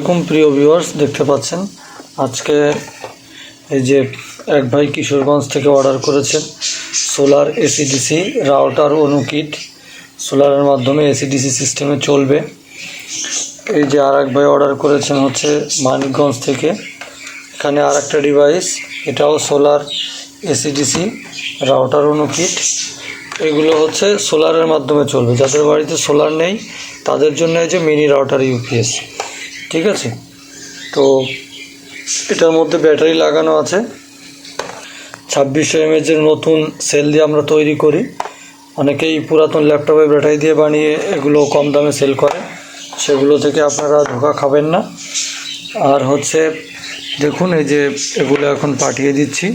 এরকম প্রিয় ভিউয়ার্স দেখতে পাচ্ছেন? আজকে এই যে এক ভাই কিশোরগঞ্জ থেকে অর্ডার করেছেন সোলার এসিডিসি রাউটার অনুকিট সোলারের মাধ্যমে এসিডিসি সিস্টেমে চলবে। এই যে আর এক ভাই অর্ডার করেছেন হচ্ছে মানিকগঞ্জ থেকে। এখানে আর একটা ডিভাইস এটাও সোলার এসিডিসি রাউটার অনুকিট এগুলো হচ্ছে সোলারের মাধ্যমে চলবে। যাদের বাড়িতে সোলার নেই, তাদের জন্য এই যে মিনি রাউটার ইউপিএস ঠিক আছে? তো এটার মধ্যে ব্যাটারি লাগানো আছে। ছাব্বিশশো এমএচের নতুন সেল দিয়ে আমরা তৈরি করি। অনেকেই পুরাতন ল্যাপটপে ব্যাটারি দিয়ে বানিয়ে এগুলো কম দামে সেল করে। সেগুলো থেকে আপনারা ধোকা খাবেন না। আর হচ্ছে, দেখুন এই যে এগুলো এখন পাঠিয়ে দিচ্ছি।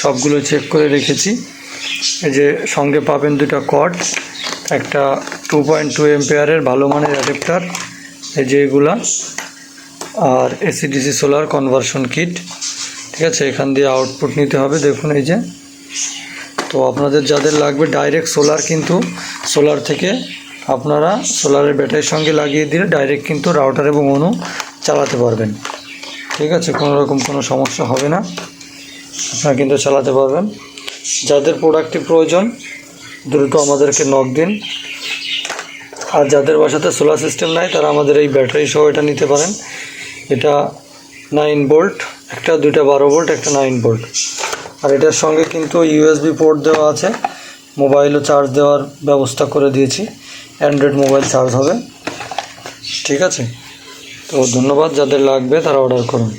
সবগুলো চেক করে রেখেছি। এই যে সঙ্গে পাবেন দুটা কট একটা টু পয়েন্ট টু এম্পেয়ারের ভালো মানের অ্যাডাপ্টার এই যে এগুলা। আর AC DC solar conversion kit ঠিক আছে? এখান দিয়ে আউটপুট নিতে হবে, দেখুন এই যে। তো আপনাদের যাদের লাগবে ডাইরেক্ট সোলার কিন্তু সোলার থেকে আপনারা সোলারের ব্যাটারির সঙ্গে লাগিয়ে দিলে ডাইরেক্ট কিন্তু রাউটার এবং অনু চালাতে পারবেন। ঠিক আছে? কোনো রকম কোনো সমস্যা হবে না। আপনারা কিন্তু চালাতে পারবেন। যাদের প্রোডাক্টটি প্রয়োজন, দ্রুত আমাদেরকে নক দিন। আর যাদের বাসাতে সোলার সিস্টেম নাই, তারা আমাদের এই ব্যাটারি সহ এটা নিতে পারেন। এটা নাইন বোল্ট একটা দুইটা বারো বোল্ট একটা নাইন বোল্ট আর এটার সঙ্গে কিন্তু ইউএসবি পোর্ট দেওয়া আছে। মোবাইলও চার্জ দেওয়ার ব্যবস্থা করে দিয়েছি। অ্যান্ড্রয়েড মোবাইল চার্জ হবে। ঠিক আছে? তো ধন্যবাদ, যাদের লাগবে তারা অর্ডার করুন।